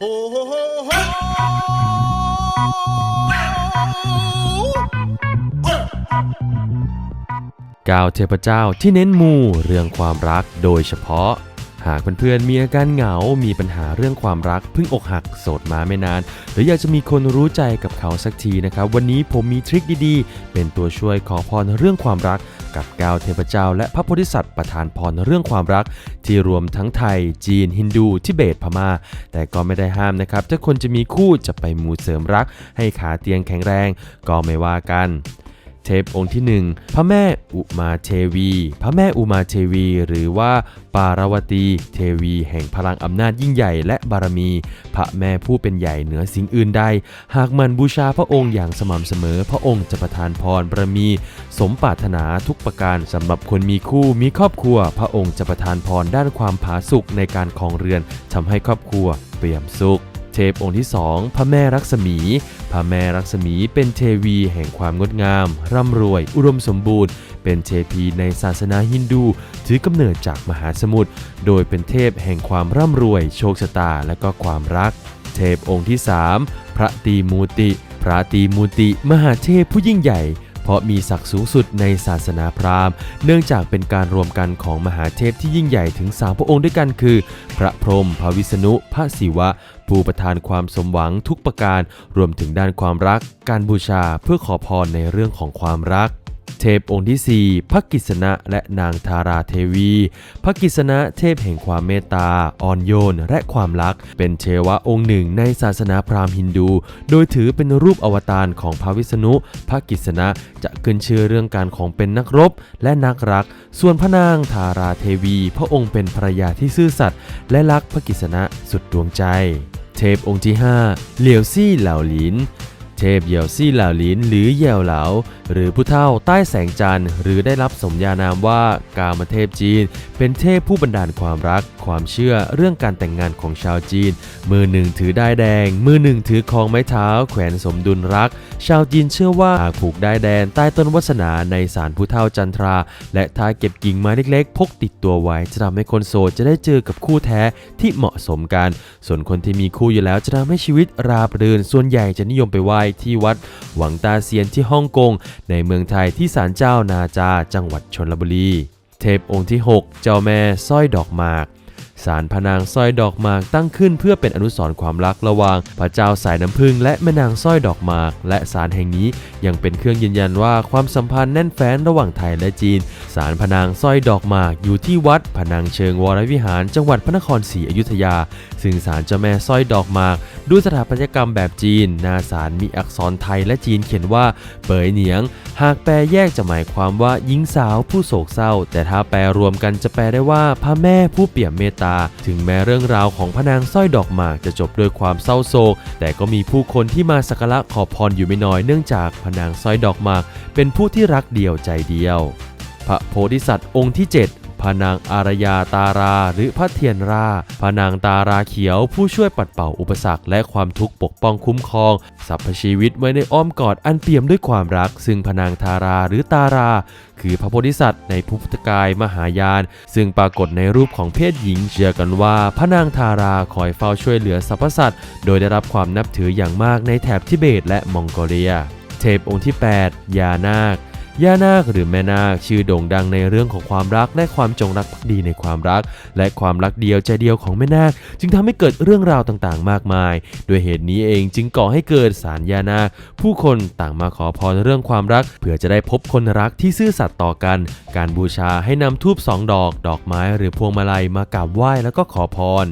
ก้าวเทพเจ้าที่เน้นมูเรื่องความรักโดยเฉพาะ หากเพื่อนๆมีอาการเหงา มีปัญหาเรื่องความรักเพิ่งอกหักโสดมาไม่นาน หรืออยากจะมีคนรู้ใจกับเขาสักทีนะครับ วันนี้ผมมีทริคดีๆ เป็นตัวช่วยขอพรเรื่องความรัก กับก้าวเทพเจ้า และพระโพธิสัตว์ประทานพรเรื่องความรัก ที่รวมทั้งไทย จีน ฮินดูทิเบตพม่า แต่ก็ไม่ได้ห้ามนะครับถ้าคนจะมีคู่จะไปมูเสริมรัก ให้ขาเตียงแข็งแรง ก็ไม่ว่ากัน เทพองค์ที่ 1 พระแม่อุมาเทวี พระแม่อุมาเทวี หรือว่าปารวตีเทวี แห่งพลังอำนาจยิ่งใหญ่และบารมี พระแม่ผู้เป็นใหญ่เหนือสิ่งอื่นใด หากมันบูชาพระองค์อย่างสม่ำเสมอ พระองค์จะประทานพรบารมี สมปรารถนาทุกประการสำหรับคนมีคู่มีครอบครัว พระองค์จะประทานพรด้านความผาสุกในการครองเรือนทำให้ครอบครัวเปี่ยมสุข ทพองค์ที่ 2 พระแม่รักษมี พระแม่รักษมีเป็นเทวีแห่งความงดงาม ร่ำรวย อุดมสมบูรณ์ เป็นเทพีในศาสนาฮินดู ถือกำเนิดจากมหาสมุทร โดยเป็นเทพแห่งความร่ำรวย โชคชะตาและก็ความรัก เทพองค์ที่ 3 พระตีมูติ พระตีมูติ มหาเทพผู้ยิ่งใหญ่ ราะมีศักดิ์สูงสุดในศาสนาพราหมณ์ เนื่องจากเป็นการรวมกันของมหาเทพที่ยิ่งใหญ่ถึง3พระองค์ด้วยกันคือ พระพรหม พระวิษณุ พระศิวะ ผู้ประทานความสมหวังทุกประการ รวมถึงด้านความรัก การบูชาเพื่อขอพรในเรื่องของความรัก เทพองค์ที่ 4 พระกิษณะและนางทาราเทวี พระกิษณะเทพแห่งความเมตตา อ่อนโยน และความรัก เป็นเทวะองค์หนึ่งในศาสนาพราหมณ์ฮินดู โดยถือเป็นรูปอวตารของพระวิษณุ พระกิษณะจะขึ้นชื่อเรื่องการของเป็นนักรบและนักรัก ส่วนพระนางทาราเทวี พระองค์เป็นภรรยาที่ซื่อสัตย์และรักพระกิษณะสุดดวงใจ เทพองค์ที่ 5 เหลียวซี่เหล่าหลิน เทพเหยี่ยวซี่เหล่าลินหรือเหยี่ยวเหลาหรือผู้เฒ่าใต้แสงจันทร์หรือได้รับสมญานามว่ากามเทพจีน เป็นเทพผู้บันดาลความรัก ความเชื่อเรื่องการแต่งงานของชาวจีน มือหนึ่งถือได้แดง มือหนึ่งถือคองไม้เท้า แขวนสมดุลรัก ชาวจีนเชื่อว่าหากผูกได้แดนใต้ต้นวัสนาในศาลผู้เฒ่าจันทรา และถ้าเก็บกิ่งไม้เล็กๆ พกติดตัวไว้จะทำให้คนโสดจะได้เจอกับคู่แท้ที่เหมาะสมกัน ส่วนคนที่มีคู่อยู่แล้วจะทำให้ชีวิตราบรื่นส่วนใหญ่จะนิยมไปไหว้ที่วัดหวังตาเซียนที่ฮ่องกง ในเมืองไทยที่ศาลเจ้านาจาจังหวัดชนบุรี เทพองค์ที่ 6 เจ้าแม่สร้อยดอกหมากศาลพนางสร้อยดอกหมากตั้งขึ้นเพื่อเป็นอนุสรณ์ความรักระหว่างพระเจ้าสายน้ำผึ้งและแม่นางสร้อยดอกหมาก และศาลแห่งนี้ยังเป็นเครื่องยืนยันว่าความสัมพันธ์แน่นแฟ้นระหว่างไทยและจีนศาลพนางสร้อยดอกหมากอยู่ที่วัดพนางเชิงวรวิหาร จังหวัดพระนครศรีอยุธยาซึ่งศาลเจ้าแม่สร้อยดอกหมากด้วยสถาปัตยกรรมแบบจีนหน้าศาลมีอักษรไทยและจีนเขียนว่า เปยเหนียง หากแปลแยกจะหมายความว่าหญิงสาวผู้โศกเศร้า แต่ถ้าแปลรวมกันจะแปลได้ว่าพระแม่ผู้เปี่ยมเมตตา ถึงแม้เรื่องราวของพระนางสร้อยดอกหมากจะจบด้วยความเศร้าโศก แต่ก็มีผู้คนที่มาสักการะขอพรอยู่ไม่น้อยเนื่องจากพระนางสร้อยดอกหมาก เป็นผู้ที่รักเดียวใจเดียว พระโพธิสัตว์องค์ที่ 7 พระนางอารยาตาราหรือพระเทียนราพระนางตาราเขียวผู้ช่วยปัดเป่าอุปสรรคและความทุกข์ปกป้องคุ้มครองสรรพชีวิตไว้ในอ้อมกอดอันเปี่ยมด้วยความรัก ซึ่งพระนางทาราหรือตารา คือพระโพธิสัตว์ในพุทธกายมหายาน ซึ่งปรากฏในรูปของเพศหญิงเชื่อกันว่าพระนางทาราคอยเฝ้าช่วยเหลือสรรพสัตว์โดยได้รับความนับถืออย่างมากในแถบทิเบตและมองโกเลีย เทพองค์ที่ 8 ยานาค ย่านาคหรือแม่นาคชื่อโด่งดังในเรื่องของความรักและความจงรักภักดีในความรัก และความรักเดียวใจเดียวของแม่นาค จึงทำให้เกิดเรื่องราวต่างๆ มากมาย ด้วยเหตุนี้เองจึงก่อให้เกิดสารย่านาค ผู้คนต่างมาขอพรเรื่องความรัก เพื่อจะได้พบคนรักที่ซื่อสัตย์ต่อกัน การบูชาให้นำทูบสองดอก ดอกไม้หรือพวงมาลัยมากราบไหว้แล้วก็ขอพร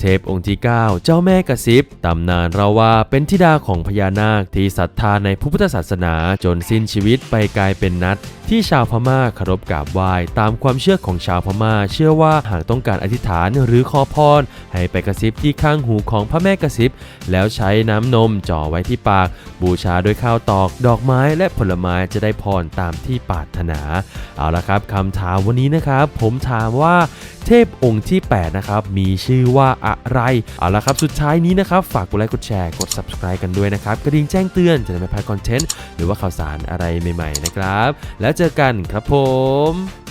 เทพองค์ที่ 9 เจ้าแม่กระซิบตำนานเราว่าเป็นธิดาของพญานาคที่ศรัทธาในพุทธศาสนาจนสิ้นชีวิตไปกลายเป็นนัด ที่ชาวพม่าเคารพกราบไหว้ตามความเชื่อของชาวพม่า เชื่อว่าหากต้องการอธิษฐานหรือขอพร ให้ไปกระซิบที่ข้างหูของพระแม่กระซิบ แล้วใช้น้ำนมจ่อไว้ที่ปาก บูชาด้วยข้าวตอก ดอกไม้และผลไม้จะได้พรตามที่ปรารถนา เอาละครับคำถามวันนี้นะครับ ผมถามว่าเทพองค์ที่ 8 นะครับ มีชื่อว่าอะไร เอาละครับ สุดท้ายนี้นะครับ ฝากกดไลค์กดแชร์กด subscribe กันด้วยนะครับ กระดิ่งแจ้งเตือนจะได้ไม่พลาดคอนเทนต์ หรือว่าข่าวสารอะไรใหม่ ๆ นะครับ แล้วเจอกันครับผม